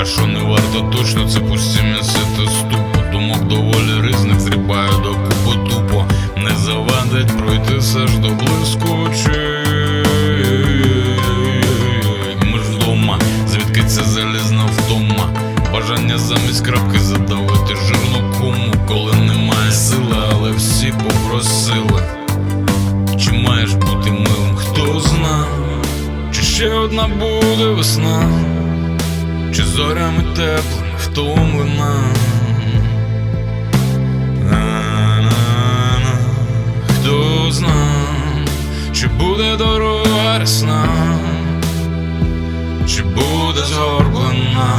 А що не варто точно, це пусті м'яси та ступо Думок доволі різних зрібаю до купу тупо Не завадить пройтися аж до блискучий Ми ж дома, звідки ця залізна втома? Бажання замість крапки задавити жирну кому, коли немає сили, але всі попросили. Чи маєш бути милим, хто зна, чи ще одна буде весна, чи зорями теплими втомлена. Хто зна, чи буде дорога рясна, чи буде згорблена